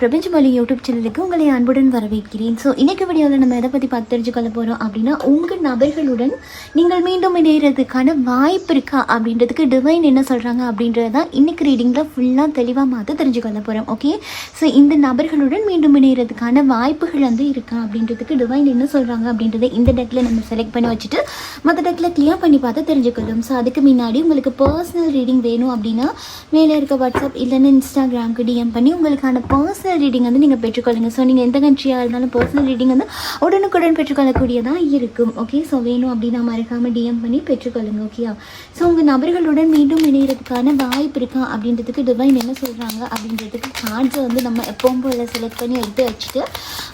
பிரபஞ்சமொழி YouTube சேனலுக்கு உங்களை அன்புடன் வரவேற்கிறேன். ஸோ இன்னைக்கு வீடியோவில் நம்ம எதை பற்றி பார்த்து தெரிஞ்சுக்கொள்ள போகிறோம் அப்படின்னா உங்கள் நபர்களுடன் நீங்கள் மீண்டும் இணையிறதுக்கான வாய்ப்பு இருக்கா அப்படின்றதுக்கு டிவைன் என்ன சொல்கிறாங்க அப்படின்றது தான் இன்னைக்கு ரீடிங்கில் ஃபுல்லாக தெளிவாக பார்த்து தெரிஞ்சுக்கொள்ள போகிறோம் ஓகே ஸோ இந்த நபர்களுடன் மீண்டும் இணையிறதுக்கான வாய்ப்புகள் வந்து இருக்கா அப்படின்றதுக்கு டிவைன் என்ன சொல்கிறாங்க அப்படின்றத இந்த டெக்கில் நம்ம செலக்ட் பண்ணி வச்சுட்டு மற்ற டெக்கில் கிளியர் பண்ணி பார்த்து தெரிஞ்சுக்கொள்ளும். ஸோ அதுக்கு முன்னாடி உங்களுக்கு பர்சனல் ரீடிங் வேணும் அப்படின்னா மேலே இருக்க வாட்ஸ்அப் இல்லைன்னா இன்ஸ்டாகிராமுக்கு டிஎம் பண்ணி உங்களுக்கான பர்சனல் ரீடிங் வந்து நீங்கள் பெற்றுக்கொள்ளுங்க. ஸோ நீங்கள் எந்த கண்ட்ரியாக இருந்தாலும் பர்சனல் ரீடிங் வந்து உடனுக்குடன் பெற்றுக்கொள்ளக்கூடியதாக இருக்கும். ஓகே ஸோ வேணும் அப்படின்னா மறக்காமல் டிஎம் பண்ணி பெற்றுக்கொள்ளுங்க. ஓகேயா ஸோ உங்கள் நபர்களுடன் மீண்டும் இணைகிறதுக்கான வாய்ப்பு இருக்கா? அப்படின்றதுக்கு டிவைன் என்ன சொல்கிறாங்க அப்படின்றதுக்கு கார்ட்ஸை வந்து நம்ம எப்பவும் போல செலக்ட் பண்ணி எடுத்து வச்சுட்டு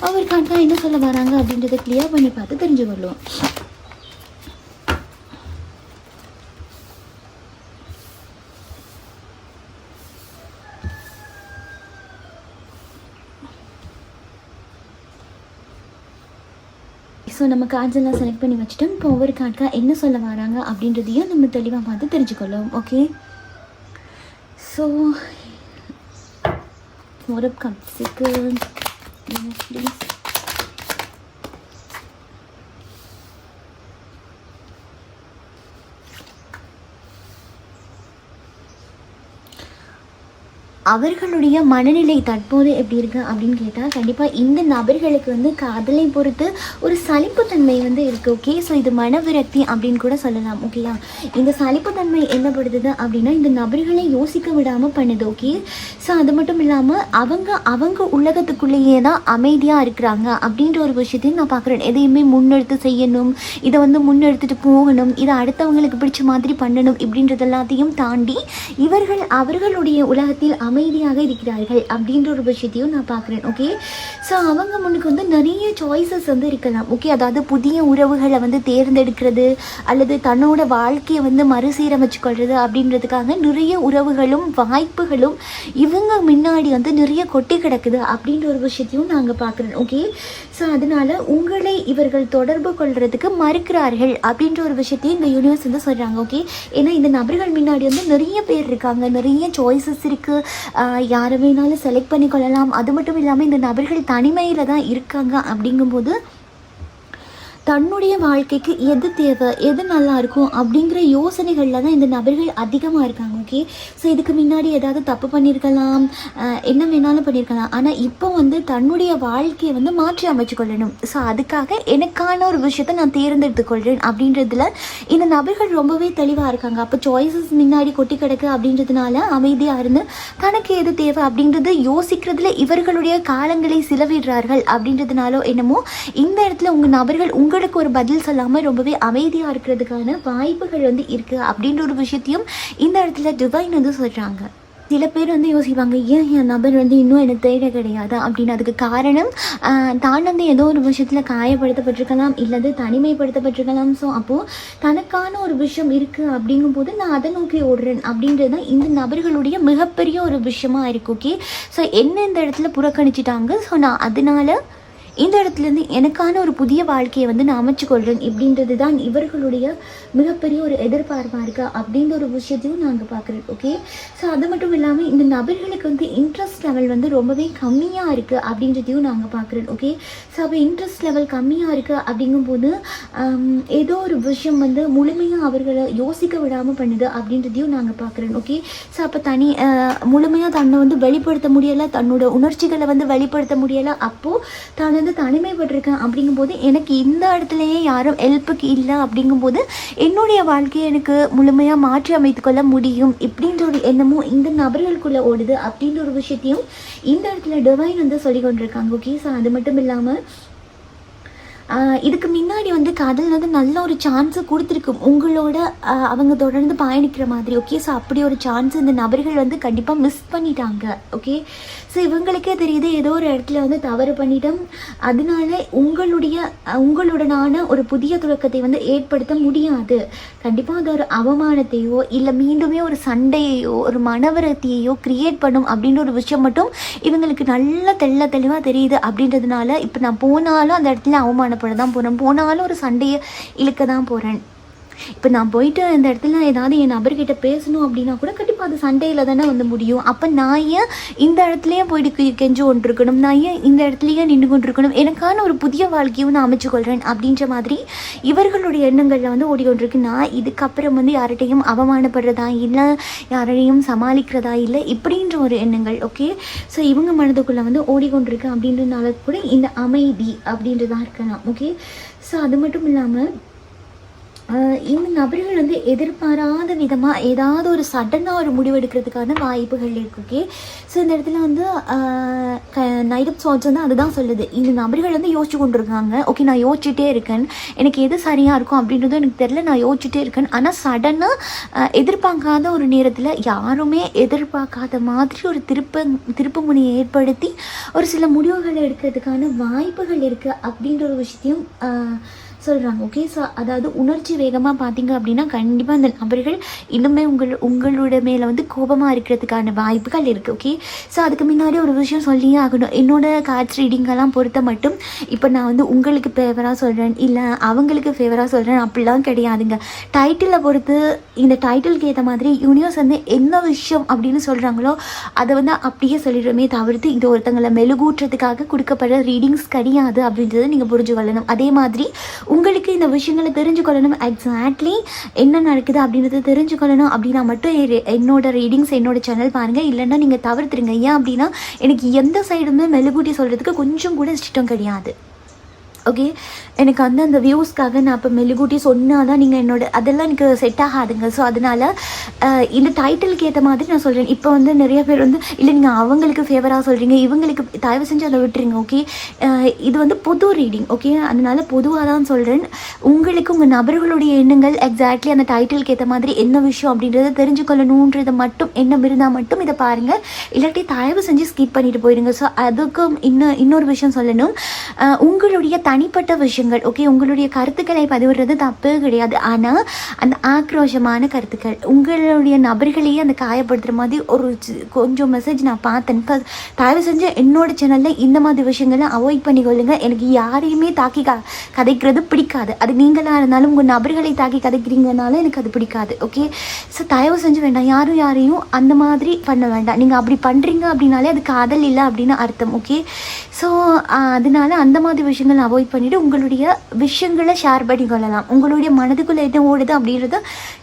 அவர் கார்டாக என்ன சொல்ல வராங்க? அப்படின்றத கிளியர் பண்ணி பார்த்து தெரிஞ்சு கொள்ளுவோம் ஸோ நம்ம கார்ட்ஸெல்லாம் செலக்ட் பண்ணி வச்சுட்டோம். இப்போ ஒவ்வொரு கார்டுக்காக என்ன சொல்ல வராங்க அப்படின்றதையும் நம்ம தெளிவாக பார்த்து தெரிஞ்சுக்கொள்ளும் ஓகே ஸோ ஒரு கப்ஸுக்கு ப்ளீஸ் அவர்களுடைய மனநிலை தற்போது எப்படி இருக்கு அப்படின்னு கேட்டால் கண்டிப்பாக இந்த நபர்களுக்கு வந்து காதலை பொறுத்து ஒரு சலிப்புத்தன்மை வந்து இருக்குது ஓகே ஸோ இது மனவிரக்தி அப்படின்னு கூட சொல்லலாம் ஓகேயா இந்த சலிப்புத்தன்மை என்ன படுத்துது அப்படின்னா இந்த நபர்களை யோசிக்க விடாமல் பண்ணுது ஓகே ஸோ அது மட்டும் இல்லாமல் அவங்க அவங்க உலகத்துக்குள்ளேயே தான் அமைதியாக இருக்கிறாங்க அப்படின்ற ஒரு விஷயத்தையும் நான் பார்க்குறேன். எதையுமே முன்னெடுத்து செய்யணும் இதை வந்து முன்னெடுத்துட்டு போகணும் இதை அடுத்தவங்களுக்கு பிடிச்ச மாதிரி பண்ணணும் இப்படின்றது எல்லாத்தையும் தாண்டி இவர்கள் அவர்களுடைய உலகத்தில் அமைதியாக இருக்கிறார்கள் அப்படின்ற ஒரு விஷயத்தையும் நான் பார்க்குறேன் ஓகே ஸோ அவங்க முன்னுக்கு வந்து நிறைய சாய்ஸஸ் வந்து இருக்கலாம் ஓகே அதாவது புதிய உறவுகளை வந்து தேர்ந்தெடுக்கிறது அல்லது தன்னோட வாழ்க்கையை வந்து மறுசீரமைச்சு கொள்வது அப்படின்றதுக்காக நிறைய உறவுகளும் வாய்ப்புகளும் இவங்க முன்னாடி வந்து நிறைய கொட்டி கிடக்குது அப்படின்ற ஒரு விஷயத்தையும் நாங்கள் பார்க்குறோம் ஓகே ஸோ அதனால் உங்களை இவர்கள் தொடர்பு கொள்றதுக்கு மறுக்கிறார்கள் அப்படின்ற ஒரு விஷயத்தையும் இந்த யூனிவர்ஸ் வந்து சொல்கிறாங்க ஓகே ஏன்னா இந்த நபர்கள் முன்னாடி வந்து நிறைய பேர் இருக்காங்க நிறைய சாய்ஸஸ் இருக்குது யாரை வேணாலும் செலக்ட் பண்ணி கொள்ளலாம் அது மட்டும் இல்லாமல் இந்த நபர்கள் தனிமையில் தான் இருக்காங்க அப்படிங்கும்போது தன்னுடைய வாழ்க்கைக்கு எது தேவை எது நல்லா இருக்கும் அப்படிங்கிற யோசனைகளில் தான் இந்த நபர்கள் அதிகமாக இருக்காங்க ஓகே ஸோ இதுக்கு முன்னாடி ஏதாவது தப்பு பண்ணியிருக்கலாம் என்ன வேணாலும் பண்ணியிருக்கலாம் ஆனால் இப்போ வந்து தன்னுடைய வாழ்க்கையை வந்து மாற்றி அமைச்சு கொள்ளணும் ஸோ அதுக்காக எனக்கான ஒரு விஷயத்தை நான் தேர்ந்தெடுத்து கொள்கிறேன் அப்படின்றதுல இந்த நபர்கள் ரொம்பவே தெளிவாக இருக்காங்க. அப்போ சாய்ஸஸ் முன்னாடி கொட்டி கிடக்கு அப்படின்றதுனால அமைதியாக இருந்து தனக்கு எது தேவை அப்படின்றது யோசிக்கிறதுல இவர்களுடைய காலங்களை செலவிடுறார்கள் அப்படின்றதுனாலோ என்னமோ இந்த இடத்துல உங்கள் நபர்கள் உங்கள் உங்களுக்கு ஒரு பதில் சொல்லாமல் ரொம்பவே அமைதியாக இருக்கிறதுக்கான வாய்ப்புகள் வந்து இருக்குது அப்படின்ற ஒரு விஷயத்தையும் இந்த இடத்துல டிவைன் வந்து சொல்கிறாங்க சில பேர் வந்து யோசிப்பாங்க ஏன் என் நபர் வந்து இன்னும் எனக்கு தேட கிடையாது? அப்படின்னு அதுக்கு காரணம் தான் வந்து ஏதோ ஒரு விஷயத்தில் காயப்படுத்தப்பட்டிருக்கலாம் இல்லது தனிமைப்படுத்தப்பட்டிருக்கலாம். ஸோ அப்போது தனக்கான ஒரு விஷயம் இருக்குது அப்படிங்கும்போது நான் அதை நோக்கி ஓடுறேன் அப்படின்றது தான் இந்த நபர்களுடைய மிகப்பெரிய ஒரு விஷயமா இருக்கு ஓகே ஸோ என்ன இந்த இடத்துல புறக்கணிச்சிட்டாங்க? ஸோ நான் அதனால இந்த இடத்துலேருந்து எனக்கான ஒரு புதிய வாழ்க்கையை வந்து நான் அமைச்சுக்கொள்கிறேன் இப்படின்றது தான் இவர்களுடைய மிகப்பெரிய ஒரு எதிர்பார்ப்பாக இருக்கா அப்படின்ற ஒரு விஷயத்தையும் நாங்கள் பார்க்குறோம் ஓகே ஸோ அது மட்டும் இல்லாமல் இந்த நபர்களுக்கு வந்து இன்ட்ரெஸ்ட் லெவல் வந்து ரொம்பவே கம்மியாக இருக்குது அப்படின்றதையும் நாங்கள் பார்க்குறோம் ஓகே ஸோ அப்போ இன்ட்ரெஸ்ட் லெவல் கம்மியாக இருக்குது அப்படிங்கும்போது um, ஏதோ ஒரு விஷயம் வந்து முழுமையாக அவர்களை யோசிக்க விடாமல் பண்ணுது அப்படின்றதையும் நாங்கள் பார்க்குறோம் ஓகே ஸோ அப்போ தனி முழுமையாக தன்னை வந்து வெளிப்படுத்த முடியலை தன்னோட உணர்ச்சிகளை வந்து வெளிப்படுத்த முடியலை அப்போது தான் வந்து தனிமைப்பட்டிருக்கேன் அப்படிங்கும்போது எனக்கு இந்த இடத்துலையே யாரும் ஹெல்ப்புக்கு இல்லை அப்படிங்கும்போது என்னுடைய வாழ்க்கையை எனக்கு முழுமையாக மாற்றி அமைத்துக்கொள்ள முடியும் இப்படின்ற ஒரு எண்ணமும் இந்த நபர்களுக்குள்ளே ஓடுது அப்படின்ற ஒரு விஷயத்தையும் இந்த இடத்துல டிவைன் வந்து சொல்லி கொண்டிருக்காங்க. ஓகே ஸோ அது மட்டும் இல்லாமல் இதுக்கு முன்னாடி வந்து காதல் வந்து நல்ல ஒரு சான்ஸை கொடுத்துருக்கும். உங்களோட அவங்க தொடர்ந்து பயணிக்கிற மாதிரி ஓகே ஸோ அப்படி ஒரு சான்ஸ் இந்த நபர்கள் வந்து கண்டிப்பாக மிஸ் பண்ணிட்டாங்க ஓகே ஸோ இவங்களுக்கே தெரியுது ஏதோ ஒரு இடத்துல வந்து தவறு பண்ணிட்டோம். அதனால உங்களுடைய உங்களுடனான ஒரு புதிய தொடக்கத்தை வந்து ஏற்படுத்த முடியாது. கண்டிப்பாக அது ஒரு அவமானத்தையோ இல்லை மீண்டுமே ஒரு சண்டையையோ ஒரு மனவரத்தையோ கிரியேட் பண்ணும் அப்படின்ற ஒரு விஷயம் மட்டும் இவங்களுக்கு நல்ல தெள்ள தெளிவாக தெரியுது அப்படின்றதுனால இப்போ நான் போனாலும் அந்த இடத்துல அவமானம் அவமானப்பட தான் போகிறேன் போனாலும் ஒரு சண்டையை இழுக்க தான் போகிறேன் இப்போ நான் போயிட்டு இந்த இடத்துல ஏதாவது என் நபர்கிட்ட பேசணும் அப்படின்னா கூட கண்டிப்பாக அது சண்டையில் தானே வந்து முடியும். அப்போ நான் ஏன் இந்த இடத்துலையே போயிட்டு கெஞ்சு கொண்டிருக்கணும்? நான் ஏன் இந்த இடத்துலையே நின்று கொண்டிருக்கணும்? எனக்கான ஒரு புதிய வாழ்க்கையும் நான் அமைச்சு கொள்கிறேன் அப்படின்ற மாதிரி இவர்களுடைய எண்ணங்களில் வந்து ஓடிக்கொண்டிருக்கு. நான் இதுக்கப்புறம் வந்து யார்கிட்டையும் அவமானப்படுறதா இல்லை யாரையும் சமாளிக்கிறதா இல்லை இப்படின்ற ஒரு எண்ணங்கள் ஓகே ஸோ இவங்க மனதுக்குள்ளே வந்து ஓடிக்கொண்டிருக்கு அப்படின்றதுனால கூட இந்த அமைதி அப்படின்றதா இருக்கலாம் ஓகே ஸோ அது மட்டும் இல்லாமல் இந்த நபர்கள் வந்து எதிர்பாராத விதமாக ஏதாவது ஒரு சடனாக ஒரு முடிவு எடுக்கிறதுக்கான வாய்ப்புகள் இருக்கு ஓகே ஸோ இந்த இடத்துல வந்து நைட் ஆஃப் சாட்ஸ் வந்து அதுதான் சொல்லுது. இந்த நபர்கள் வந்து யோசிச்சு கொண்டு இருக்காங்க ஓகே நான் யோசிச்சுட்டே இருக்கேன். எனக்கு எது சரியாக இருக்கும் அப்படின்றதும் எனக்கு தெரில நான் யோசிச்சுட்டே இருக்கேன். ஆனால் சடனாக எதிர்பார்க்காத ஒரு நேரத்தில் யாருமே எதிர்பார்க்காத மாதிரி ஒரு திருப்ப திருப்பு முனையை ஏற்படுத்தி ஒரு சில முடிவுகளை எடுக்கிறதுக்கான வாய்ப்புகள் இருக்குது அப்படின்ற ஒரு விஷயத்தையும் சொல்கிறாங்க ஓகே ஸோ அதாவது உணர்ச்சி வேகமாக பார்த்தீங்க அப்படின்னா கண்டிப்பாக அந்த நபர்கள் இன்னுமே உங்கள் உங்களோட மேலே வந்து கோபமாக இருக்கிறதுக்கான வாய்ப்புகள் இருக்குது ஓகே ஸோ அதுக்கு முன்னாடி ஒரு விஷயம் சொல்லியே ஆகணும். என்னோட கார்ட்ஸ் ரீடிங்கெல்லாம் பொறுத்த மட்டும் இப்போ நான் வந்து உங்களுக்கு ஃபேவராக சொல்கிறேன் இல்லை அவங்களுக்கு ஃபேவராக சொல்கிறேன் அப்படிலாம் கிடையாதுங்க. டைட்டிலை பொறுத்து இந்த டைட்டிலுக்கு ஏற்ற மாதிரி யூனிவர்ஸ் வந்து என்ன விஷயம் அப்படின்னு சொல்கிறாங்களோ அதை வந்து அப்படியே சொல்லிடுறோமே தவிர்த்து இது ஒருத்தங்களை மெழுகூட்டுறதுக்காக கொடுக்கப்படுற ரீடிங்ஸ் கிடையாது அப்படின்றத நீங்கள் புரிஞ்சு கொள்ளணும் அதே மாதிரி உங்களுக்கு இந்த விஷயங்களை தெரிஞ்சுக்கொள்ளணும். எக்ஸாக்ட்லி என்ன நடக்குது அப்படின்றத தெரிஞ்சுக்கொள்ளணும். அப்படின்னா மட்டும் என்னோட ரீடிங்ஸ் என்னோட சேனல் பாருங்கள் இல்லைன்னா நீங்கள் தவிர்த்துருங்க. ஏன் அப்படின்னா எனக்கு எந்த சைடுமே மெழுகூட்டி சொல்கிறதுக்கு கொஞ்சம் கூட இஷ்டம் கிடையாது. ஓகே எனக்கு வந்து அந்த வியூஸ்க்காக நான் இப்போ மெழுகூட்டி சொன்னால் தான் நீங்கள் என்னோட அதெல்லாம் எனக்கு செட் ஆகாதுங்க. ஸோ அதனால் இந்த டைட்டிலுக்கு ஏற்ற மாதிரி நான் சொல்கிறேன் இப்போ வந்து நிறைய பேர் வந்து இல்லை நீங்கள் அவங்களுக்கு ஃபேவராக சொல்கிறீங்க இவங்களுக்கு தயவு செஞ்சு அதை விட்டுருங்க ஓகே இது வந்து பொது ரீடிங் ஓகே அதனால் பொதுவாக தான் சொல்கிறேன் உங்களுக்கு உங்கள் நபர்களுடைய எண்ணங்கள் எக்ஸாக்ட்லி அந்த டைட்டிலுக்கு ஏற்ற மாதிரி என்ன விஷயம் அப்படின்றத தெரிஞ்சுக்கொள்ளணுன்றதை மட்டும் என்ன இருந்தால் மட்டும் இதை பாருங்கள் இல்லாட்டி தயவு செஞ்சு ஸ்கிப் பண்ணிட்டு போயிடுங்க. ஸோ அதுக்கும் இன்னும் இன்னொரு விஷயம் சொல்லணும். உங்களுடைய உங்களுடைய தனிப்பட்ட விஷயங்கள் ஓகே உங்களுடைய கருத்துக்களை பதிவிடுறது தப்பு கிடையாது. ஆனால் அந்த ஆக்ரோஷமான கருத்துக்கள் உங்களுடைய நபர்களையே அந்த காயப்படுத்துகிற மாதிரி ஒரு கொஞ்சம் மெசேஜ் நான் பார்த்தேன். ப- தயவு செஞ்சு என்னோட சேனலில் இந்த மாதிரி விஷயங்களை அவாய்ட் பண்ணிக்கொள்ளுங்க. எனக்கு யாரையுமே தாக்கி கதைக்கிறது பிடிக்காது. அது நீங்களாக இருந்தாலும் உங்கள் நபர்களை தாக்கி கதைக்கிறீங்கனால எனக்கு அது பிடிக்காது ஓகே ஸோ தயவு செஞ்சு வேண்டாம். யாரும் யாரையும் அந்த மாதிரி பண்ண வேண்டாம். நீங்கள் அப்படி பண்ணுறீங்க அப்படின்னாலே அது காதல் இல்லை அப்படின்னு அர்த்தம் ஓகே ஸோ அதனால அந்த மாதிரி விஷயங்கள் அவாய்ட் பண்ணிவிட்டு உங்களுடைய விஷயங்களை ஷேர் பண்ணி கொள்ளலாம் உங்களுடைய மனதுக்குள்ளே என்ன ஓடுது அப்படின்றத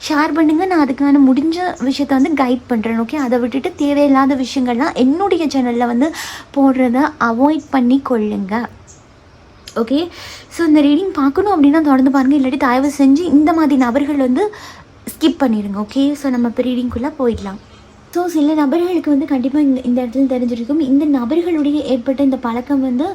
ஷேர் பண்ணுங்கள் நான் அதுக்கான முடிஞ்ச விஷயத்த வந்து கைட் பண்ணுறேன் ஓகே அதை விட்டுட்டு தேவையில்லாத விஷயங்கள்லாம் என்னுடைய சேனலில் வந்து போடுறத அவாய்ட் பண்ணி கொள்ளுங்கள் ஓகே ஸோ இந்த ரீடிங் பார்க்கணும் அப்படின்னா தொடர்ந்து பாருங்கள் இல்லாட்டி தயவு செஞ்சு இந்த மாதிரி நபர்கள் வந்து ஸ்கிப் பண்ணிடுங்க. ஓகே ஸோ நம்ம இப்போ ரீடிங்குள்ளே போயிடலாம். ஸோ சில நபர்களுக்கு வந்து கண்டிப்பாக இந்த இந்த இடத்துல தெரிஞ்சிருக்கும். இந்த நபர்களுடைய ஏற்பட்ட இந்த பழக்கம் வந்து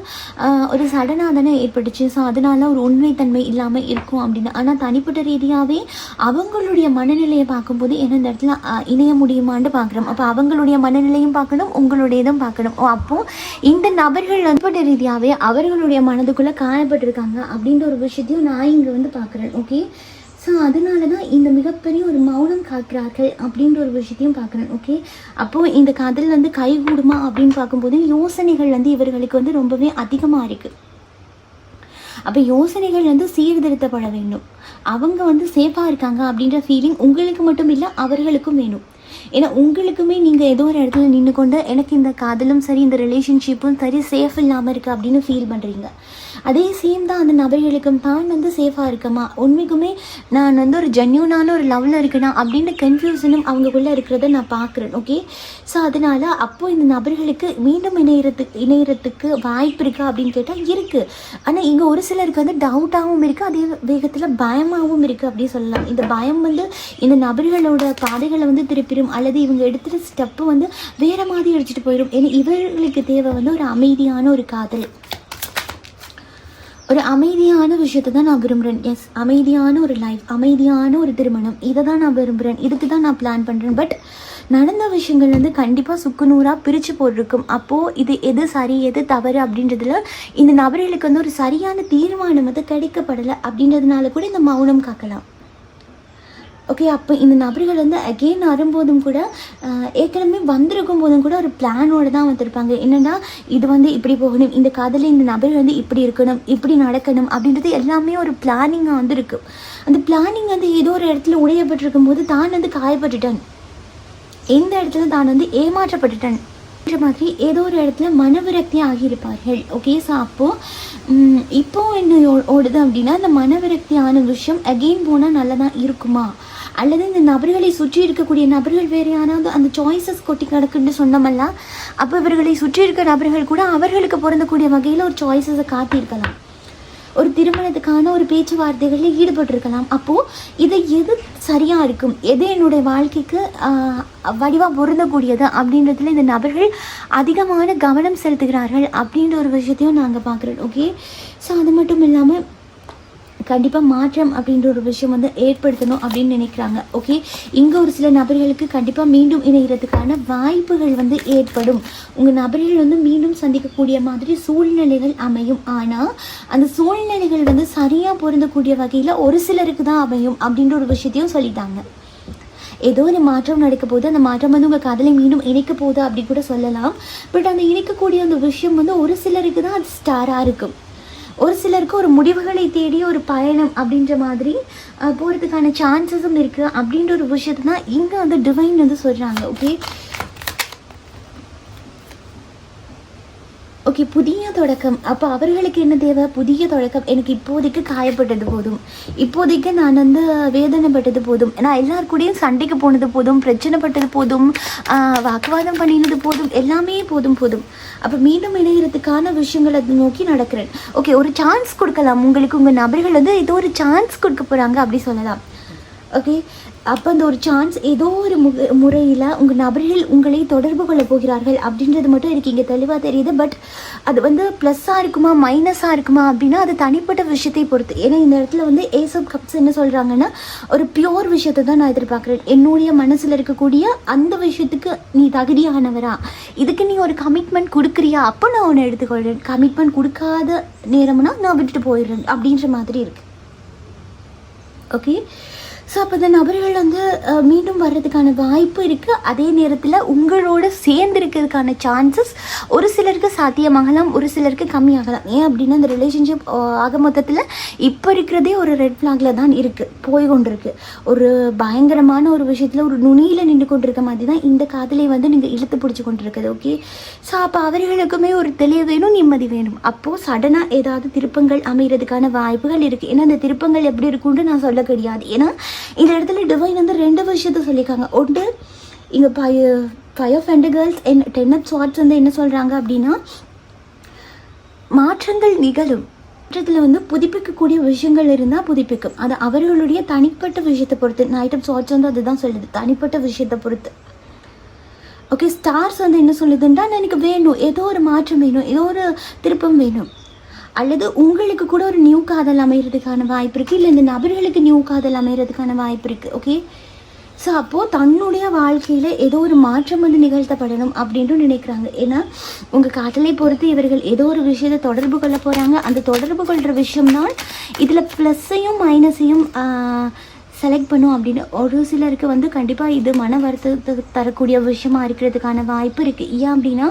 ஒரு சடனாக தானே ஏற்பட்டுச்சு. ஸோ அதனால ஒரு உண்மைத்தன்மை இல்லாமல் இருக்கும் அப்படின்னு. ஆனால் தனிப்பட்ட ரீதியாகவே அவங்களுடைய மனநிலையை பார்க்கும்போது என்ன இந்த இடத்துல இணைய முடியுமான்னு பார்க்குறோம். அப்போ அவங்களுடைய மனநிலையும் பார்க்கணும் உங்களுடையதும் பார்க்கணும். ஓ அப்போது இந்த நபர்கள் தனிப்பட்ட ரீதியாகவே அவர்களுடைய மனதுக்குள்ளே காயப்பட்டிருக்காங்க அப்படின்ற ஒரு விஷயத்தையும் நான் இங்கே வந்து பார்க்குறேன். ஓகே ஸோ அதனால தான் இந்த மிகப்பெரிய ஒரு மௌனம் காக்கிறார்கள் அப்படின்ற ஒரு விஷயத்தையும் பார்க்குறேன் ஓகே அப்போது இந்த கதில் வந்து கைகூடுமா அப்படின்னு பார்க்கும்போது யோசனைகள் வந்து இவர்களுக்கு வந்து ரொம்பவே அதிகமாக இருக்குது அப்போ யோசனைகள் வந்து சீர்திருத்தப்பட வேண்டும். அவங்க வந்து சேஃபாக இருக்காங்க அப்படின்ற ஃபீலிங் உங்களுக்கு மட்டும் இல்லை அவர்களுக்கும் வேணும். ஏன்னா உங்களுக்குமே நீங்கள் ஏதோ ஒரு இடத்துல நின்று கொண்டு எனக்கு இந்த காதலும் சரி இந்த ரிலேஷன்ஷிப்பும் சரி சேஃப் இல்லாமல் இருக்குது அப்படின்னு ஃபீல் பண்ணுறீங்க அதே சேம் தான் அந்த நபர்களுக்கும் தான் வந்து சேஃபாக இருக்கமா? உண்மைக்குமே நான் வந்து ஒரு ஜென்யூனான ஒரு லவ்வில் இருக்கணும் அப்படின்ற கன்ஃபியூஷனும் அவங்கக்குள்ளே இருக்கிறத நான் பார்க்குறேன் ஓகே ஸோ அதனால் அப்போது இந்த நபர்களுக்கு மீண்டும் இணையறதுக்கு இணையறதுக்கு வாய்ப்பு இருக்கா அப்படின்னு கேட்டால் இருக்குது ஆனால் இங்கே ஒரு சிலருக்கு வந்து டவுட்டாகவும் இருக்குது அதே வேகத்தில் பயமாகவும் இருக்குது அப்படின்னு சொல்லலாம். இந்த பயம் வந்து இந்த நபர்களோட பாதைகளை வந்து திருப்பி போயிடும் அல்லது இவங்க எடுத்துகிற ஸ்டெப்பு வந்து வேறு மாதிரி அடிச்சுட்டு போயிடும். ஏன்னா இவர்களுக்கு தேவை வந்து ஒரு அமைதியான ஒரு காதல். ஒரு அமைதியான விஷயத்தை தான் நான் விரும்புகிறேன் எஸ் அமைதியான ஒரு லைஃப் அமைதியான ஒரு திருமணம். இதை தான் நான் விரும்புகிறேன் இதுக்கு தான் நான் பிளான் பண்ணுறேன் பட் நடந்த விஷயங்கள் வந்து கண்டிப்பாக சுக்குநூறாக பிரித்து போட்டிருக்கும். அப்போது இது எது சரி எது தவறு அப்படின்றதுல இந்த நபர்களுக்கு வந்து ஒரு சரியான தீர்மானம் வந்து கிடைக்கப்படலை அப்படின்றதுனால கூட இந்த மௌனம் காக்கலாம். ஓகே அப்போ இந்த நபர்கள் வந்து அகெயின் வரும்போதும் கூட ஏற்கனவே வந்திருக்கும் போதும் கூட ஒரு பிளானோடு தான் வந்திருப்பாங்க. என்னென்னா இது வந்து இப்படி போகணும் இந்த காதலி இந்த நபர் வந்து இப்படி இருக்கணும் இப்படி நடக்கணும் அப்படின்றது எல்லாமே ஒரு பிளானிங்காக வந்து இருக்கு. அந்த பிளானிங் வந்து ஏதோ ஒரு இடத்துல உடையப்பட்டிருக்கும் போது தான் வந்து காயப்பட்டுட்டான். எந்த இடத்துல தான் வந்து ஏமாற்றப்பட்டுட்டான்? அப்படின்ற மாதிரி ஏதோ ஒரு இடத்துல மனவிரக்தி ஆகியிருப்பார்கள். ஓகே ஸோ அப்போது இப்போ என்ன ஓ- ஓடுது அப்படின்னா இந்த மனவிரக்தியான விஷயம் அகெயின் போனால் நல்லதாக இருக்குமா? அல்லது இந்த நபர்களை சுற்றி இருக்கக்கூடிய நபர்கள் வேறு யாராவது அந்த சாய்ஸஸ் கொட்டி கிடக்குன்னு சொன்னோமல்ல அப்போ இவர்களை சுற்றி இருக்க நபர்கள் கூட அவர்களுக்கு பொருந்தக்கூடிய வகையில் ஒரு சாய்ஸஸை காட்டியிருக்கலாம். ஒரு திருமணத்துக்கான ஒரு பேச்சுவார்த்தைகளில் ஈடுபட்டிருக்கலாம். அப்போது இது எது சரியாக இருக்கும்? எது என்னுடைய வாழ்க்கைக்கு வடிவாக பொருந்தக்கூடியது அப்படின்றதுல இந்த நபர்கள் அதிகமான கவனம் செலுத்துகிறார்கள் அப்படின்ற ஒரு விஷயத்தையும் நாங்கள் பார்க்குறோம். ஓகே ஸோ அது மட்டும் இல்லாமல் கண்டிப்பாக மாற்றம் அப்படின்ற ஒரு விஷயம் வந்து ஏற்படுத்தணும் அப்படின்னு நினைக்கிறாங்க. ஓகே இங்கே ஒரு சில நபர்களுக்கு கண்டிப்பாக மீண்டும் இணைகிறதுக்கான வாய்ப்புகள் வந்து ஏற்படும். உங்கள் நபர்கள் வந்து மீண்டும் சந்திக்கக்கூடிய மாதிரி சூழ்நிலைகள் அமையும். ஆனால் அந்த சூழ்நிலைகள் வந்து சரியாக பொருந்தக்கூடிய வகையில் ஒரு சிலருக்கு தான் அமையும் அப்படின்ற ஒரு விஷயத்தையும் சொல்லிட்டாங்க. ஏதோ ஒரு மாற்றம் நடக்க போது அந்த மாற்றம் வந்து உங்கள் காதலை மீண்டும் இணைக்க போகுது அப்படி கூட சொல்லலாம். பட் அந்த இணைக்கக்கூடிய அந்த விஷயம் வந்து ஒரு சிலருக்கு தான் அது ஸ்டாராக இருக்கும். ஒரு சிலருக்கு ஒரு முடிவுகளை தேடி ஒரு பயணம் அப்படின்ற மாதிரி போகிறதுக்கான சான்சஸும் இருக்குது அப்படின்ற ஒரு விஷயத்தை தான் இங்கே வந்து டிவைன் வந்து சொல்கிறாங்க ஓகே ஓகே புதிய தொடக்கம். அப்போ அவர்களுக்கு என்ன தேவை? புதிய தொடக்கம். எனக்கு இப்போதைக்கு காயப்பட்டது போதும். இப்போதைக்கு நான் வந்து வேதனைப்பட்டது போதும். நான் எல்லார் கூடயும் சண்டைக்கு போனது போதும் பிரச்சனைப்பட்டது போதும் வாக்குவாதம் பண்ணினது போதும் எல்லாமே போதும் போதும். அப்போ மீண்டும் இணையறதுக்கான விஷயங்களை நோக்கி நடக்கிறேன். ஓகே ஒரு சான்ஸ் கொடுக்கலாம். உங்களுக்கு உங்கள் நபர்கள் வந்து ஏதோ ஒரு சான்ஸ் கொடுக்க போகிறாங்க அப்படி சொல்லலாம். ஓகே அப்போ அந்த ஒரு சான்ஸ் ஏதோ ஒரு மு முறையில் உங்கள் நபர்கள் உங்களை தொடர்பு கொள்ள போகிறார்கள் அப்படின்றது மட்டும் எனக்கு இங்கே தெளிவாக தெரியுது. பட் அது வந்து ப்ளஸ்ஸாக இருக்குமா மைனஸாக இருக்குமா அப்படின்னா அது தனிப்பட்ட விஷயத்தை பொறுத்து. ஏன்னா இந்த இடத்துல வந்து ஏஸ் ஆஃப் கப்ஸ் என்ன சொல்கிறாங்கன்னா ஒரு பியோர் விஷயத்தை தான் நான் எதிர்பார்க்குறேன். என்னுடைய மனசில் இருக்கக்கூடிய அந்த விஷயத்துக்கு நீ தகுதியானவரா? இதுக்கு நீ ஒரு கமிட்மெண்ட் கொடுக்குறியா? அப்போ நான் உன்னை எடுத்துக்கொள்கிறேன் கமிட்மெண்ட் கொடுக்காத நேரம்னா நான் விட்டுட்டு போயிடுறேன் அப்படின்ற மாதிரி இருக்குது ஓகே ஸோ அப்போ இந்த நபர்கள் வந்து மீண்டும் வர்றதுக்கான வாய்ப்பு இருக்குது அதே நேரத்தில் உங்களோட சேர்ந்து இருக்கிறதுக்கான சான்சஸ் ஒரு சிலருக்கு சாத்தியமாகலாம் ஒரு சிலருக்கு கம்மியாகலாம். ஏன் அப்படின்னா இந்த ரிலேஷன்ஷிப் ஆக மொத்தத்தில் இப்போ இருக்கிறதே ஒரு ரெட் ஃப்ளாகில் தான் இருக்குது போய் கொண்டிருக்கு. ஒரு பயங்கரமான ஒரு விஷயத்தில் ஒரு நுனியில் நின்று கொண்டிருக்க மாதிரி தான் இந்த காதலை வந்து நீங்கள் இழுத்து பிடிச்சி கொண்டிருக்குது ஓகே ஸோ அப்போ அவர்களுக்குமே ஒரு தெளிவு வேணும் நிம்மதி வேணும். அப்போது சடனாக ஏதாவது திருப்பங்கள் அமைகிறதுக்கான வாய்ப்புகள் இருக்குது ஏன்னா அந்த திருப்பங்கள் எப்படி இருக்கும்னு நான் சொல்ல கிடையாது. ஏன்னா இந்த இடத்துல டிவைன் வந்து ரெண்டு விஷயத்த சொல்லியிருக்காங்க. ஒன்று இங்கே பய ஃபயர் ஃபெண்டு கேர்ள்ஸ் என் டென் அப் ஸ்வாட்ஸ் வந்து என்ன சொல்கிறாங்க அப்படின்னா மாற்றங்கள் நிகழும். மாற்றத்தில் வந்து புதுப்பிக்கக்கூடிய விஷயங்கள் இருந்தால் புதுப்பிக்கும். அது அவர்களுடைய தனிப்பட்ட விஷயத்தை பொறுத்து நைட் ஆஃப் ஸ்வாட்ஸ் வந்து அதுதான் சொல்லுது தனிப்பட்ட விஷயத்தை பொறுத்து. ஓகே ஸ்டார்ஸ் வந்து என்ன சொல்லுதுன்னா எனக்கு வேணும் ஏதோ ஒரு மாற்றம் வேணும் ஏதோ ஒரு திருப்பம் வேணும். அல்லது உங்களுக்கு கூட ஒரு நியூ காதல் அமைகிறதுக்கான வாய்ப்பு இருக்குது இல்லை இந்த நபர்களுக்கு நியூ காதல் அமைகிறதுக்கான வாய்ப்பு இருக்குது ஓகே ஸோ அப்போது தன்னுடைய வாழ்க்கையில் ஏதோ ஒரு மாற்றம் வந்து நிகழ்த்தப்படணும் அப்படின்ட்டு நினைக்கிறாங்க. ஏன்னா உங்கள் காதலை பொறுத்து இவர்கள் ஏதோ ஒரு விஷயத்தை தொடர்பு கொள்ள போகிறாங்க அந்த தொடர்பு கொள்கிற விஷயம்தான் இதில் ப்ளஸ்ஸையும் மைனஸையும் செலக்ட் பண்ணும் அப்படின்னு ஒரு சிலருக்கு வந்து கண்டிப்பாக இது மன வருத்தத்தை தரக்கூடிய விஷயமா இருக்கிறதுக்கான வாய்ப்பு இருக்குது ஏன் அப்படின்னா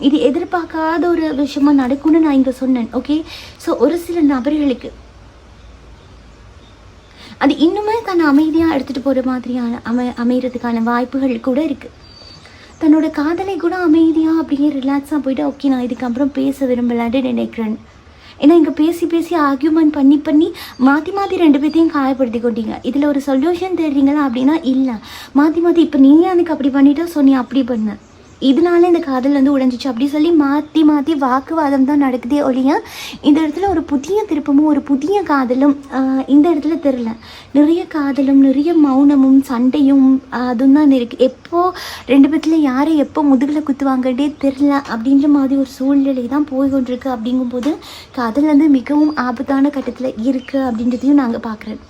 இது எதிர்பார்க்காத ஒரு விஷயமா நடக்கும்னு நான் இங்கே சொன்னேன் ஓகே ஸோ ஒரு சில நபர்களுக்கு அது இன்னுமே தன்னை அமைதியாக எடுத்துகிட்டு போகிற மாதிரியான அமை அமைகிறதுக்கான வாய்ப்புகள் கூட இருக்குது தன்னோட காதலை கூட அமைதியாக அப்படியே ரிலாக்ஸாக போயிட்டு ஓகே நான் இதுக்கப்புறம் பேச விரும்பலான்னு நினைக்கிறேன். ஏன்னா இங்கே பேசி பேசி ஆர்கியூமெண்ட் பண்ணி பண்ணி மாற்றி மாற்றி ரெண்டு பேர்த்தையும் காயப்படுத்தி கொண்டீங்க. இதில் ஒரு சொல்யூஷன் தேடுறீங்களா அப்படின்னா இல்லை. மாற்றி மாற்றி இப்போ நீ எனக்கு அப்படி பண்ணிட்டா? ஸோ நீ அப்படி பண்ண. இதனால இந்த காதல் வந்து உடைஞ்சிச்சு. அப்படி சொல்லி மாற்றி மாற்றி வாக்குவாதம் தான் நடக்குதே ஒழிய இந்த இடத்துல ஒரு புதிய திருப்பமும் ஒரு புதிய காதலும் இந்த இடத்துல தெரில நிறைய காதலும் நிறைய மௌனமும் சண்டையும் அதுவும் தான் இருக்குது எப்போ ரெண்டு பேர்த்துல யாரை எப்போ முதுகில் குத்துவாங்கன்னே தெரில அப்படின்ற மாதிரி ஒரு சூழ்நிலை தான் போய் கொண்டிருக்கு அப்படிங்கும்போது காதல் வந்து மிகவும் ஆபத்தான கட்டத்தில் இருக்குது அப்படின்றதையும் நாங்கள் பார்க்குறோம்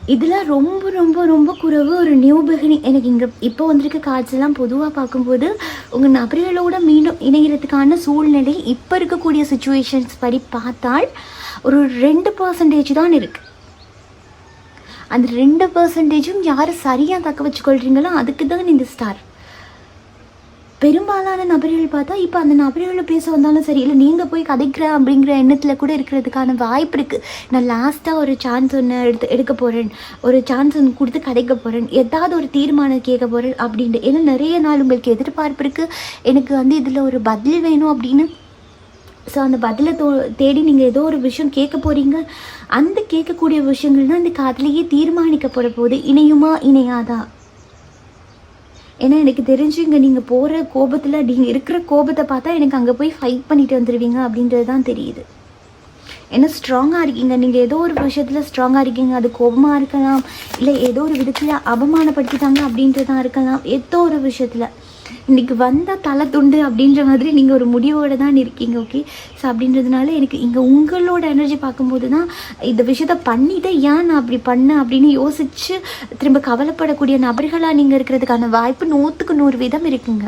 இதில் ரொம்ப ரொம்ப ரொம்ப குறைவு ஒரு நியூ பிகினிங் எனக்கு இங்கே இப்போ வந்திருக்க cards பொதுவாக பார்க்கும்போது உங்கள் நபர்களோட மீண்டும் இணைகிறதுக்கான சூழ்நிலை இப்போ இருக்கக்கூடிய சுச்சுவேஷன்ஸ் படி பார்த்தால் ஒரு ரெண்டு பர்சன்டேஜ் தான் இருக்குது அந்த ரெண்டு பர்சன்டேஜும் யார் சரியாக தக்க வச்சுக்கொள்கிறீங்களோ அதுக்கு தான் இந்த ஸ்டார் பெரும்பாலான நபர்கள் பார்த்தா இப்போ அந்த நபர்களை பேச வந்தாலும் சரி இல்லை நீங்கள் போய் கதைக்கிற அப்படிங்கிற எண்ணத்தில் கூட இருக்கிறதுக்கான வாய்ப்பு இருக்குது நான் லாஸ்ட்டாக ஒரு சான்ஸ் ஒன்று எடுத்து எடுக்க போகிறேன் ஒரு சான்ஸ் ஒன்று கொடுத்து கதைக்க போகிறேன் ஏதாவது ஒரு தீர்மானம் கேட்க போகிறேன் அப்படின்ட்டு. ஏன்னா நிறைய நாள் உங்களுக்கு எதிர்பார்ப்பு இருக்குது எனக்கு வந்து இதில் ஒரு பதில் வேணும் அப்படின்னு. ஸோ அந்த பதிலை தோ தேடி நீங்கள் ஏதோ ஒரு விஷயம் கேட்க போகிறீங்க அந்த கேட்கக்கூடிய விஷயங்கள் தான் இந்த காதலையே தீர்மானிக்கப்பட போகுது இணையுமா இணையாதா? ஏன்னா எனக்கு தெரிஞ்சு இங்கே நீங்கள் போகிற கோபத்தில் நீங்கள் இருக்கிற கோபத்தை பார்த்தா எனக்கு அங்கே போய் ஃபைட் பண்ணிட்டு வந்துடுவீங்க அப்படின்றது தான் தெரியுது. ஏன்னா ஸ்ட்ராங்காக இருக்கீங்க. நீங்கள் ஏதோ ஒரு விஷயத்தில் ஸ்ட்ராங்காக இருக்கீங்க. அது கோபமாக இருக்கலாம். இல்லை ஏதோ ஒரு விதத்தில் அவமானப்படுத்திட்டாங்க தான் இருக்கலாம். ஏதோ ஒரு விஷயத்தில். இன்றைக்கி வந்தால் தலை துண்டு அப்படின்ற மாதிரி நீங்கள் ஒரு முடிவோடு தான் இருக்கீங்க ஓகே ஸோ அப்படின்றதுனால எனக்கு இங்கே உங்களோட எனர்ஜி பார்க்கும்போது தான் இந்த விஷயத்த பண்ணிட்டு ஏன் நான் அப்படி பண்ணேன் அப்படின்னு யோசித்து திரும்ப கவலைப்படக்கூடிய நபர்களாக நீங்கள் இருக்கிறதுக்கான வாய்ப்பு நூற்றுக்கு நூறு வீதம் இருக்குங்க.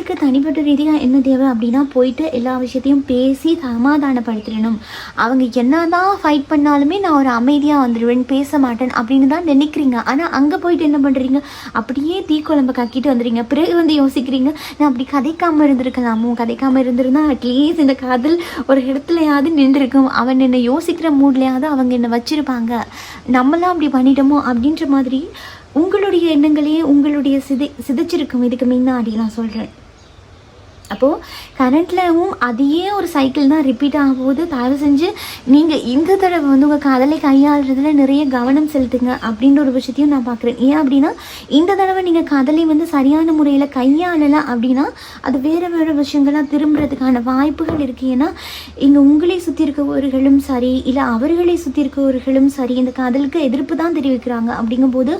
உங்களுக்கு தனிப்பட்ட ரீதியாக என்ன தேவை அப்படின்னா போயிட்டு எல்லா விஷயத்தையும் பேசி சமாதானப்படுத்திடணும். அவங்க என்ன தான் ஃபைட் பண்ணாலுமே நான் ஒரு அமைதியாக வந்துடுவேன் பேச மாட்டேன் அப்படின்னு தான் நினைக்கிறீங்க. ஆனால் அங்கே போயிட்டு என்ன பண்ணுறீங்க அப்படியே தீக்குழம்பு கக்கிட்டு வந்துடுறீங்க பிறகு வந்து யோசிக்கிறீங்க நான் அப்படி கதைக்காமல் இருந்திருக்கலாமோ? கதைக்காமல் இருந்திருந்தா அட்லீஸ்ட் இந்த காதல் ஒரு இடத்துலையாவது நின்றுருக்கும். அவன் என்னை யோசிக்கிற மூட்லையாவது அவங்க என்னை வச்சுருப்பாங்க. நம்மளாம் அப்படி பண்ணிட்டோமோ அப்படின்ற மாதிரி உங்களுடைய எண்ணங்களையே உங்களுடைய சிதை சிதைச்சிருக்கும். இதுக்கு முன்னாடி நான் சொல்கிறேன் அப்போது கரண்ட்லவும் அதையே ஒரு சைக்கிள் தான் ரிப்பீட் ஆகும் போது தயவு செஞ்சு நீங்கள் இந்த தடவை வந்து உங்கள் காதலை கையாளுறதுல நிறைய கவனம் செலுத்துங்க அப்படின்ற ஒரு விஷயத்தையும் நான் பார்க்குறேன். ஏன் அப்படின்னா இந்த தடவை நீங்கள் காதலை வந்து சரியான முறையில் கையாளலை அப்படின்னா அது வேறு வேறு விஷயங்களாக திரும்புறதுக்கான வாய்ப்புகள் இருக்குது ஏன்னா இங்கே உங்களை சுற்றி இருக்கவர்களும் சரி இல்லை அவர்களை சுற்றி இருக்கவர்களும் சரி இந்த காதலுக்கு எதிர்ப்பு தான் தெரிவிக்கிறாங்க அப்படிங்கும்போது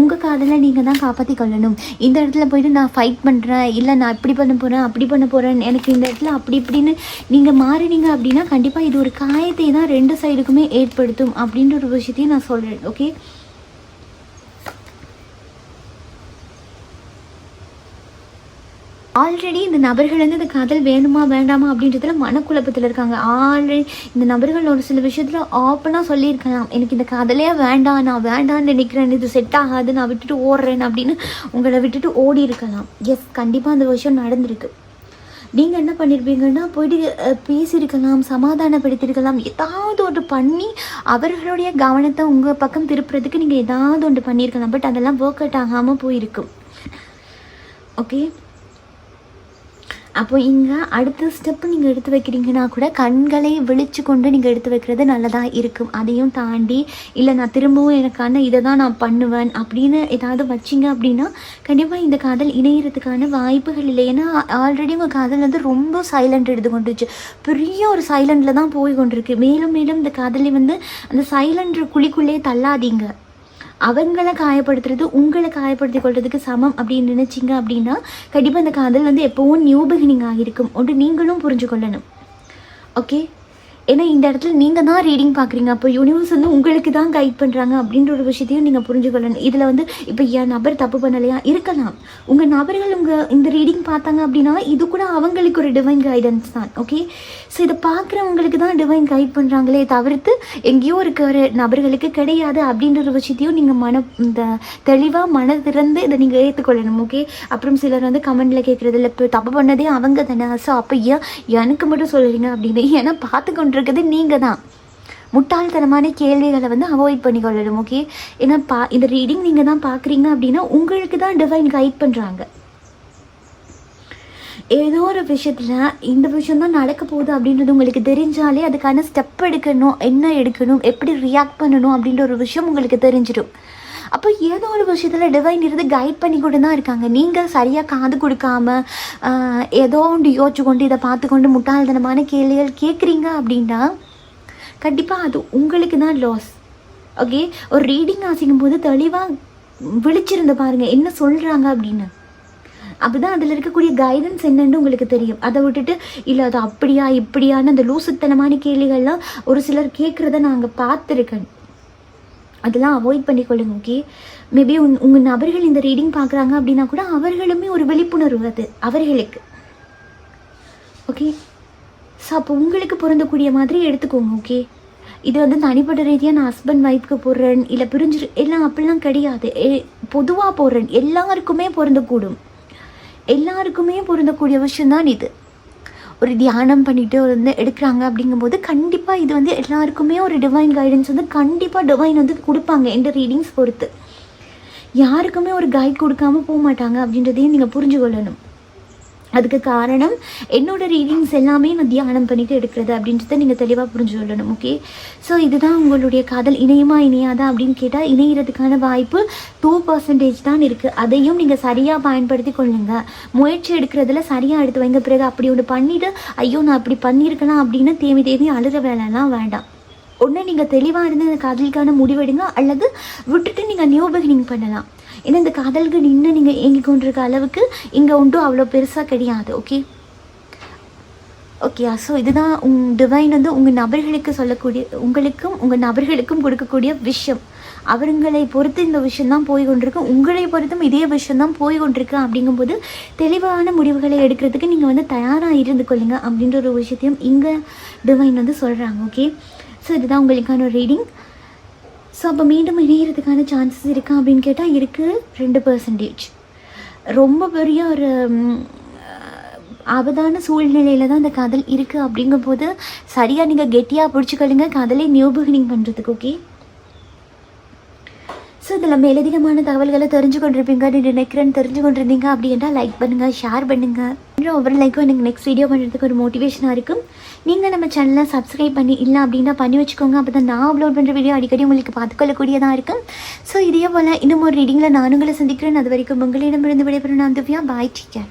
உங்கள் காதலை நீங்கள் தான் காப்பாற்றி கொள்ளணும். இந்த இடத்துல போயிட்டு நான் ஃபைட் பண்ணுறேன் இல்லை நான் இப்படி பண்ண போகிறேன் அப்படி பண்ண போகிறேன் எனக்கு இந்த இடத்துல அப்படி இப்படின்னு நீங்கள் மாறினீங்க அப்படின்னா கண்டிப்பாக இது ஒரு காயத்தை தான் ரெண்டு சைடுக்குமே ஏற்படுத்தும் அப்படின்ற ஒரு விஷயத்தையும் நான் சொல்கிறேன் ஓகே ஆல்ரெடி இந்த நபர்கள் வந்து இந்த காதல் வேணுமா வேண்டாமா அப்படின்றதுல மனக்குழப்பத்தில் இருக்காங்க. ஆல்ரெடி இந்த நபர்கள் ஒரு சில விஷயத்தில் ஓப்பனாக சொல்லியிருக்கலாம். எனக்கு இந்த காதலே வேண்டாம் நான் வேண்டாம்னு நினைக்கிறேன் இது செட் ஆகாது நான் விட்டுட்டு ஓடுறேன் அப்படின்னு உங்களை விட்டுட்டு ஓடி இருக்கலாம் எஸ் கண்டிப்பாக அந்த விஷயம் நடந்திருக்கு. நீங்கள் என்ன பண்ணியிருப்பீங்கன்னா போயிட்டு பேசியிருக்கலாம் சமாதானப்படுத்தியிருக்கலாம் ஏதாவது ஒன்று பண்ணி அவர்களுடைய கவனத்தை உங்கள் பக்கம் திருப்புறதுக்கு நீங்கள் ஏதாவது ஒன்று பண்ணியிருக்கலாம். பட் அதெல்லாம் ஒர்க் அவுட் ஆகாமல் போயிருக்கும். ஓகே அப்போ இங்கே அடுத்த ஸ்டெப்பு நீங்கள் எடுத்து வைக்கிறீங்கன்னா கூட கண்களை விழிச்சு கொண்டு நீங்கள் எடுத்து வைக்கிறது நல்லதாக இருக்கும். அதையும் தாண்டி இல்லை நான் திரும்பவும் எனக்கான இதை தான் நான் பண்ணுவேன் அப்படின்னு ஏதாவது வச்சிங்க அப்படின்னா கண்டிப்பாக இந்த காதல் இணையறதுக்கான வாய்ப்புகள் இல்லை. ஏன்னா ஆல்ரெடி உங்கள் காதல் வந்து ரொம்ப சைலண்ட் எடுத்து கொண்டுச்சு. பெரிய ஒரு சைலண்டில் தான் போய் கொண்டிருக்கு. மேலும் மேலும் இந்த காதலை வந்து அந்த சைலண்ட் குழிக்குள்ளே தள்ளாதீங்க. அவங்கள காயப்படுத்துறது உங்களை காயப்படுத்தி கொள்றதுக்கு சமம் அப்படின்னு நினச்சிங்க அப்படின்னா கண்டிப்பாக அந்த காதல் வந்து எப்போவும் நியூ பிகினிங் ஆகிருக்கும் ஒன்று நீங்களும் புரிஞ்சு கொள்ளணும் ஓகே ஏன்னா இந்த இடத்துல நீங்கள் தான் ரீடிங் பார்க்குறீங்க. அப்போ யூனிவர்ஸ் வந்து உங்களுக்கு தான் கைட் பண்ணுறாங்க அப்படின்ற ஒரு விஷயத்தையும் நீங்கள் புரிஞ்சுக்கொள்ளணும். இதில் வந்து இப்போ என் நபர் தப்பு பண்ணலையா? இருக்கலாம். உங்கள் நபர்கள் உங்கள் இந்த ரீடிங் பார்த்தாங்க அப்படின்னா இது கூட அவங்களுக்கு ஒரு டிவைன் கைடன்ஸ் தான் ஓகே ஸோ இதை பார்க்குறவங்களுக்கு தான் டிவைன் கைட் பண்ணுறாங்களே தவிர்த்து எங்கேயோ இருக்கிற நபர்களுக்கு கிடையாது அப்படின்ற ஒரு விஷயத்தையும் நீங்கள் மன இந்த தெளிவாக மன திறந்து இதை நீங்கள் ஏற்றுக்கொள்ளணும் ஓகே அப்புறம் சிலர் வந்து கமெண்டில் கேட்குறது இல்லை இப்போ தப்பு பண்ணதே அவங்க தானே. ஸோ அப்போ ஏன் எனக்கு மட்டும் சொல்கிறீங்க அப்படின்னு? ஏன்னா பார்த்து கொண்டிருக்கிறது நீங்கள் தான் முட்டாள்தனமான கேள்விகளை வந்து அவாய்ட் பண்ணிக்கொள்ளணும் ஓகே ஏன்னா பா இந்த ரீடிங் நீங்கள் தான் பார்க்குறீங்க அப்படின்னா உங்களுக்கு தான் டிவைன் கைட் பண்ணுறாங்க ஏதோ ஒரு விஷயத்தில் இந்த விஷயம் தான் நடக்க போகுது அப்படின்றது உங்களுக்கு தெரிஞ்சாலே அதுக்கான ஸ்டெப் எடுக்கணும் என்ன எடுக்கணும் எப்படி ரியாக்ட் பண்ணணும் அப்படின்ற ஒரு விஷயம் உங்களுக்கு தெரிஞ்சிடும். அப்போ ஏதோ ஒரு விஷயத்தில் டிவைன் இருந்து கைட் பண்ணி கொண்டு தான் இருக்காங்க. நீங்கள் சரியாக காது கொடுக்காம ஏதோ ஒன்று யோசிச்சு கொண்டு இதை பார்த்து கொண்டு முட்டாள்தனமான கேள்விகள் கேட்குறீங்க அப்படின்னா கண்டிப்பாக அது உங்களுக்கு தான் லாஸ் ஓகே ஒரு ரீடிங் ஆசிக்கும் போது தெளிவாக விழிச்சிருந்து பாருங்கள் என்ன சொல்கிறாங்க அப்படின்னு. அப்பதான் அதில் இருக்கக்கூடிய கைடன்ஸ் என்னன்னு உங்களுக்கு தெரியும். அதை விட்டுட்டு இல்லை அது அப்படியா இப்படியான்னு அந்த லூசுத்தனமான கேள்விகள்லாம் ஒரு சிலர் கேட்குறத நாங்கள் பார்த்துருக்கேன். அதெல்லாம் அவாய்ட் பண்ணிக்கொள்ளுங்க ஓகே மேபி உங் உங்கள் நபர்கள் இந்த ரீடிங் பார்க்குறாங்க அப்படின்னா கூட அவர்களுமே ஒரு விழிப்புணர்வு அது அவர்களுக்கு. ஓகே ஸோ அப்போ உங்களுக்கு பொருந்தக்கூடிய மாதிரி எடுத்துக்கோங்க ஓகே இது வந்து தனிப்பட்ட ரீதியாக நான் ஹஸ்பண்ட் ஒய்ஃப்க்கு போடுறேன் இல்லை பிரிஞ்சு எல்லாம் அப்படிலாம் கிடையாது. பொதுவாக போடுறேன். எல்லாருக்குமே பொருந்தக்கூடும். எல்லாருக்குமே பொருந்தக்கூடிய விஷயம்தான் இது. ஒரு தியானம் பண்ணிவிட்டு வந்து எடுக்கிறாங்க அப்படிங்கும்போது கண்டிப்பாக இது வந்து எல்லாருக்குமே ஒரு டிவைன் கைடன்ஸ் வந்து கண்டிப்பாக டிவைன் வந்து கொடுப்பாங்க எந்த ரீடிங்ஸ் பொறுத்து. யாருக்குமே ஒரு கைட் கொடுக்காம போக மாட்டாங்க அப்படின்றதையும் நீங்கள் புரிஞ்சு கொள்ளணும் அதுக்கு காரணம் என்னோட ரீடிங்ஸ் எல்லாமே நான் தியானம் பண்ணிட்டு எடுக்கிறது அப்படின்றத நீங்கள் தெளிவாக புரிஞ்சு கொள்ளணும் ஓகே ஸோ இதுதான் உங்களுடைய காதல். இணையுமா இணையாதா அப்படின்னு கேட்டால் இணையிறதுக்கான வாய்ப்பு டூ பர்சன்டேஜ் தான் இருக்குது அதையும் நீங்கள் சரியாக பயன்படுத்தி கொள்ளுங்க. முயற்சி எடுக்கிறதுல சரியாக எடுத்து வைங்க. பிறகு அப்படி ஒன்று பண்ணிவிட்டு ஐயோ நான் அப்படி பண்ணியிருக்கலாம் அப்படின்னு தேவி தேவி அழுகிற வேலைலாம் வேண்டாம். ஒன்று நீங்கள் தெளிவாக இருந்து அந்த காதலுக்கான முடிவெடுங்க. அல்லது விட்டுட்டு நீங்கள் நியூ பிகினிங் பண்ணலாம். ஏன்னா இந்த காதலுக்கு நின்று நீங்கள் ஏங்கி கொண்டிருக்க அளவுக்கு இங்கே ஒன்றும் அவ்வளோ பெருசாக கிடையாது ஓகே ஓகே ஸோ இதுதான் உங் டிவைன் வந்து உங்கள் நபர்களுக்கு சொல்லக்கூடிய உங்களுக்கும் உங்கள் நபர்களுக்கும் கொடுக்கக்கூடிய விஷயம். அவருங்களை பொறுத்து இந்த விஷயந்தான் போய் கொண்டிருக்கு உங்களை பொறுத்தும் இதே விஷயம்தான் போய் கொண்டிருக்கு அப்படிங்கும்போது தெளிவான முடிவுகளை எடுக்கிறதுக்கு நீங்கள் வந்து தயாராக இருந்து கொள்ளுங்க அப்படின்ற ஒரு விஷயத்தையும் இங்கே டிவைன் வந்து சொல்கிறாங்க ஓகே ஸோ இதுதான் உங்களுக்கான ஒரு ரீடிங் ஸோ அப்போ மீண்டும் இணையிறதுக்கான சான்சஸ் இருக்கா அப்படின்னு கேட்டால் இருக்குது ரெண்டு பர்சன்டேஜ் ரொம்ப பெரிய ஒரு ம், ஆபத்தான சூழ்நிலையில் தான் இந்த காதல் இருக்குது அப்படிங்கும்போது சரியாக நீங்கள் கெட்டியாக பிடிச்சிக்கொள்ளுங்க. காதலை நியூபிகினிங் பண்ணுறதுக்கு ஓகே ஸோ இதில் மேலதிகமான தகவல்களை தெரிஞ்சு கொண்டிருப்பீங்கன்னு நினைக்கிறேன்னு தெரிஞ்சு கொண்டிருந்தீங்க அப்படின்னா லைக் பண்ணுங்கள் ஷேர் பண்ணுங்கள் ஒவ்வொரு லைக்கும் எனக்கு நெக்ஸ்ட் வீடியோ பண்ணுறதுக்கு ஒரு மோட்டிவேஷனாக இருக்கும். நீங்கள் நம்ம சேனலை சப்ஸ்கிரைப் பண்ணி இல்லை அப்படின்னா பண்ணி வச்சுக்கோங்க. அப்போ தான் நான் அப்லோட் பண்ணுற வீடியோ அடிக்கடி உங்களுக்கு பார்த்துக்கொள்ளக்கூடியதாக இருக்கும். ஸோ இதே போல் இன்னும் ஒரு ரீடிங்கில் நான் உங்களை சந்திக்கிறேன். அது வரைக்கும் உங்களிடமிருந்து விடைபெறும் நான் திவ்யா. பாய் டீக்கர்